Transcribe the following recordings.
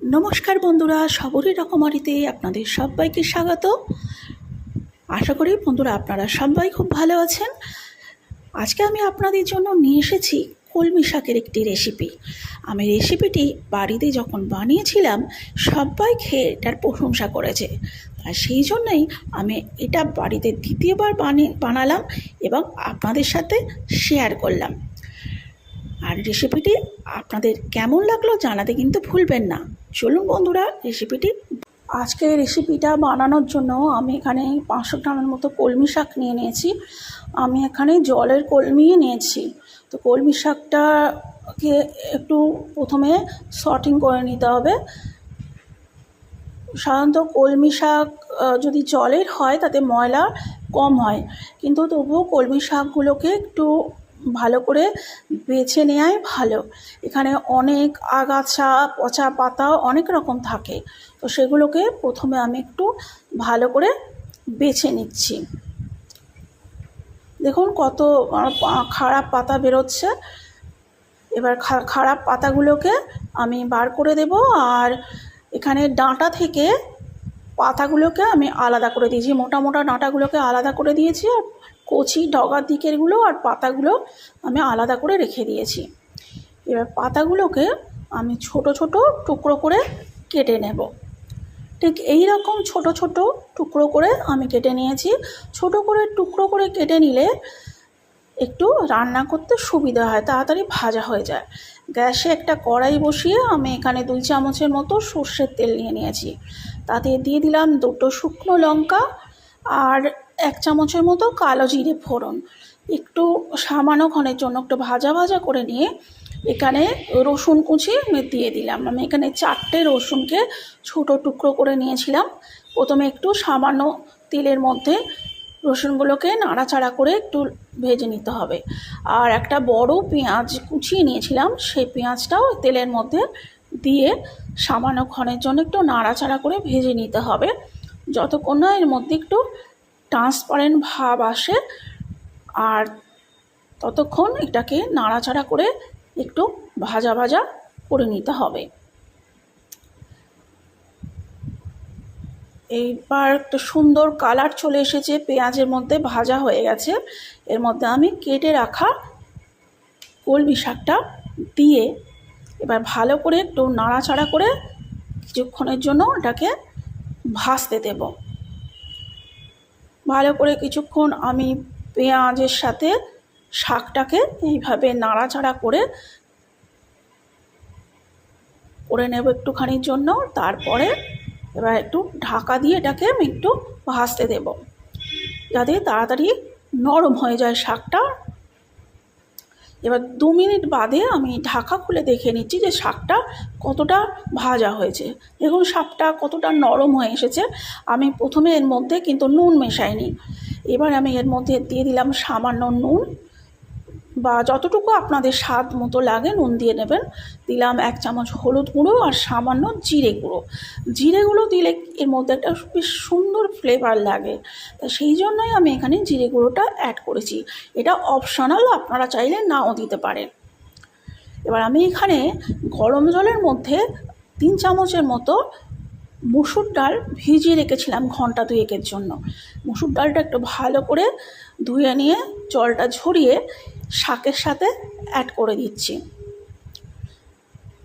নমস্কার বন্ধুরা সবরই রকমারিতে আপনাদের সবাইকে স্বাগত। আশা করি বন্ধুরা আপনারা সবাই খুব ভালো আছেন। আজকে আমি আপনাদের জন্য নিয়ে এসেছি কলমি শাকের একটি রেসিপি আমি রেসিপিটি বাড়িতে যখন বানিয়েছিলাম সবাই খেয়ে এটার প্রশংসা করেছে। আর সেই জন্যই আমি এটা বাড়িতে দ্বিতীয়বার বানিয়ে বানালাম এবং আপনাদের সাথে শেয়ার করলাম। আর রেসিপিটি আপনাদের কেমন লাগল জানাতে কিন্তু ভুলবেন না। চলুন বন্ধুরা রেসিপিটি আজকে রেসিপিটা বানানোর জন্য আমি এখানে পাঁচশো গ্রামের মতো কলমি শাক নিয়ে নিয়েছি। আমি এখানে জলের কলমিই নিয়েছি। তো কলমি শাকটাকে একটু প্রথমে শর্টিং করে নিতে হবে। সাধারণত কলমি শাক যদি জলের হয় তাতে ময়লা কম হয়। কিন্তু তবুও কলমি শাকগুলোকে একটু ভালো করে বেছে নেওয়াই ভালো। এখানে অনেক আগাছা, পচা পাতা অনেক রকম থাকে। তো সেগুলোকে প্রথমে আমি একটু ভালো করে বেছে নিচ্ছি। দেখুন কত খারাপ পাতা বেরোচ্ছে। এবার খারাপ পাতাগুলোকে আমি বার করে দেব আর এখানে ডাঁটা থেকে পাতাগুলোকে আমি আলাদা করে দিয়েছি। মোটা মোটা ডাঁটাগুলোকে আলাদা করে দিয়েছি আর কচি ডগার দিকেরগুলো আর পাতাগুলো আমি আলাদা করে রেখে দিয়েছি। এবার পাতাগুলোকে আমি ছোট ছোট টুকরো করে কেটে নেব। ঠিক এই রকম ছোট ছোট টুকরো করে আমি কেটে নিয়েছি। ছোট করে টুকরো করে কেটে নিলে একটু রান্না করতে সুবিধা হয়, তাড়াতাড়ি ভাজা হয়ে যায়। গ্যাসে একটা কড়াই বসিয়ে আমি এখানে দুই চামচের মতো সর্ষের তেল নিয়ে নিয়েছি। তাতে দিয়ে দিলাম দুটো শুকনো লঙ্কা আর এক চামচের মতো কালো জিরে ফোড়ন। একটু সামান্য ক্ষণের জন্য একটু ভাজা ভাজা করে নিয়ে এখানে রসুন কুচি আমি দিয়ে দিলাম। আমি এখানে চারটে রসুনকে ছোট টুকরো করে নিয়েছিলাম। প্রথমে একটু সামান্য তেলের মধ্যে রসুনগুলোকে নাড়াচাড়া করে একটু ভেজে নিতে হবে। আর একটা বড় পেঁয়াজ কুচিয়ে নিয়েছিলাম, সেই পেঁয়াজটাও তেলের মধ্যে দিয়ে সামান্য ক্ষণের জন্য একটু নাড়াচাড়া করে ভেজে নিতে হবে। যতক্ষণ না এর মধ্যে একটু ট্রান্সপারেন্ট ভাব আসে, আর ততক্ষণ এটাকে নাড়াচাড়া করে একটু ভাজা ভাজা করে নিতে হবে। এইবার একটা সুন্দর কালার চলে এসেছে, পেঁয়াজের মধ্যে ভাজা হয়ে গেছে। এর মধ্যে আমি কেটে রাখা কলমি শাকটা দিয়ে এবার ভালো করে একটু নাড়াচাড়া করে কিছুক্ষণের জন্য এটাকে ভাজতে দেব। ভালো করে কিছুক্ষণ আমি পেঁয়াজের সাথে শাকটাকে এইভাবে নাড়াচাড়া করে করে নেব একটুখানির জন্য। তারপরে এবার একটু ঢাকা দিয়ে এটাকে আমি একটু ভাজতে দেব। যাতে তাড়াতাড়ি নরম হয়ে যায় শাকটা। এবার দু মিনিট বাদে আমি ঢাকা খুলে দেখে নিচ্ছি যে শাকটা কতটা ভাজা হয়েছে। দেখুন, শাকটা কতটা নরম হয়ে এসেছে। আমি প্রথমে এর মধ্যে কিন্তু নুন মেশাইনি। এবার আমি এর মধ্যে দিয়ে দিলাম সামান্য নুন। বা যতটুকু আপনাদের স্বাদ মতো লাগে নুন দিয়ে নেবেন। দিলাম এক চামচ হলুদ গুঁড়ো আর সামান্য জিরে গুঁড়ো। জিরে গুঁড়ো দিলে এর মধ্যে একটা বেশ সুন্দর ফ্লেভার লাগে। তা সেই জন্যই আমি এখানে জিরে গুঁড়োটা অ্যাড করেছি। এটা অপশনাল আপনারা চাইলে নাও দিতে পারেন। এবার আমি এখানে গরম জলের মধ্যে তিন চামচের মতো মুসুর ডাল ভিজিয়ে রেখেছিলাম ঘণ্টা দুয়েকের জন্য। মুসুর ডালটা একটু ভালো করে ধুয়ে নিয়ে জলটা ঝরিয়ে শাকের সাথে অ্যাড করে দিচ্ছি।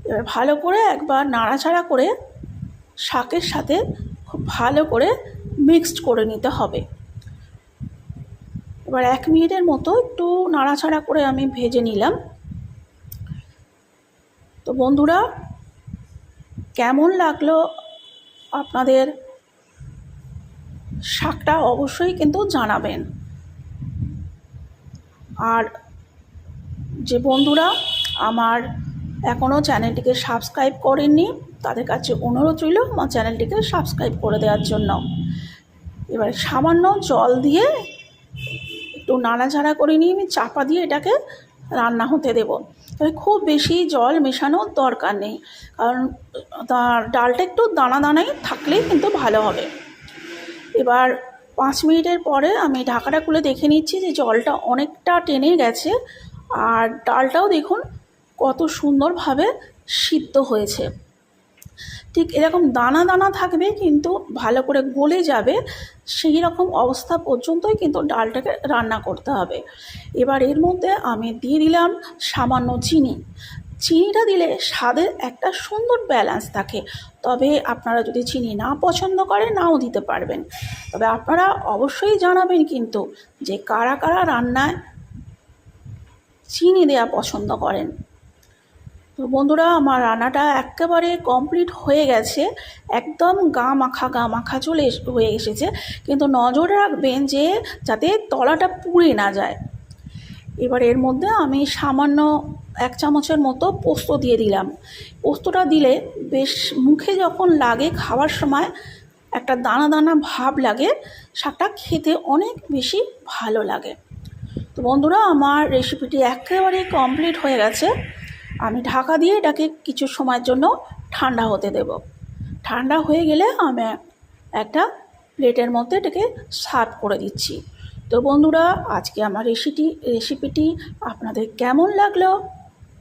এবার ভালো করে একবার নাড়াচাড়া করে শাকের সাথে খুব ভালো করে মিক্সড করে নিতে হবে। এবার এক মিনিটের মতো একটু নাড়াচাড়া করে আমি ভেজে নিলাম। তো বন্ধুরা, কেমন লাগল আপনাদের শাকটা অবশ্যই কিন্তু জানাবেন। আর যে বন্ধুরা, আমার এখনও চ্যানেলটিকে সাবস্ক্রাইব করেননি, তাদের কাছে অনুরোধ রইল আমার চ্যানেলটিকে সাবস্ক্রাইব করে দেওয়ার জন্য। এবার সামান্য জল দিয়ে একটু নাড়াচাড়া করে নিয়ে আমি চাপা দিয়ে এটাকে রান্না হতে দেবো। তবে খুব বেশি জল মেশানোর দরকার নেই, কারণ তার ডালটা একটু দানা দানাই থাকলেই কিন্তু ভালো হবে। এবার পাঁচ মিনিটের পরে আমি ঢাকাটা খুলে দেখে নিচ্ছি যে জলটা অনেকটা টেনে গেছে। আর ডালটাও দেখুন কত সুন্দরভাবে সিদ্ধ হয়েছে। ঠিক এরকম দানা দানা থাকবে কিন্তু ভালো করে গলে যাবে, সেই রকম অবস্থা পর্যন্তই কিন্তু ডালটাকে রান্না করতে হবে। এবার এর মধ্যে আমি দিয়ে দিলাম সামান্য চিনি। চিনিটা দিলে স্বাদের একটা সুন্দর ব্যালেন্স থাকে। তবে আপনারা যদি চিনি না পছন্দ করে নাও দিতে পারবেন। তবে আপনারা অবশ্যই জানাবেন কিন্তু যে কারা কারা রান্নায় চিনি দেওয়া পছন্দ করেন। তো বন্ধুরা, আমার রান্নাটা একেবারে কমপ্লিট হয়ে গেছে। একদম গা মাখা গা মাখা চলে হয়ে এসেছে। কিন্তু নজর রাখবেন যে, যাতে তলাটা পুড়ে না যায়। এবার এর মধ্যে আমি সামান্য এক চামচের মতো পোস্ত দিয়ে দিলাম। পোস্তটা দিলে বেশ মুখে যখন লাগে খাওয়ার সময় একটা দানা দানা ভাব লাগে শাকটা খেতে অনেক বেশি ভালো লাগে। তো বন্ধুরা, আমার রেসিপিটি একেবারে কমপ্লিট হয়ে গেছে। আমি ঢাকা দিয়ে এটাকে কিছু সময়ের জন্য ঠান্ডা হতে দেব। ঠান্ডা হয়ে গেলে আমি একটা প্লেটের মধ্যে এটাকে সার্ভ করে দিচ্ছি। তো বন্ধুরা, আজকে আমার রেসিপি রেসিপিটি আপনাদের কেমন লাগল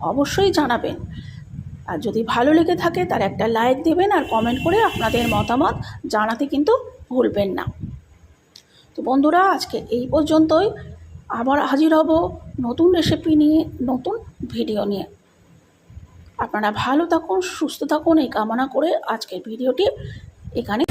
অবশ্যই জানাবেন। আর যদি ভালো লেগে থাকে, তার একটা লাইক দেবেন আর কমেন্ট করে আপনাদের মতামত জানাতে কিন্তু ভুলবেন না। তো বন্ধুরা, আজকে এই পর্যন্তই। আবার হাজির হব নতুন রেসিপি নিয়ে, নতুন ভিডিও নিয়ে। আপনারা ভালো থাকুন, সুস্থ থাকুন, এই কামনা করে আজকের ভিডিওটি এখানে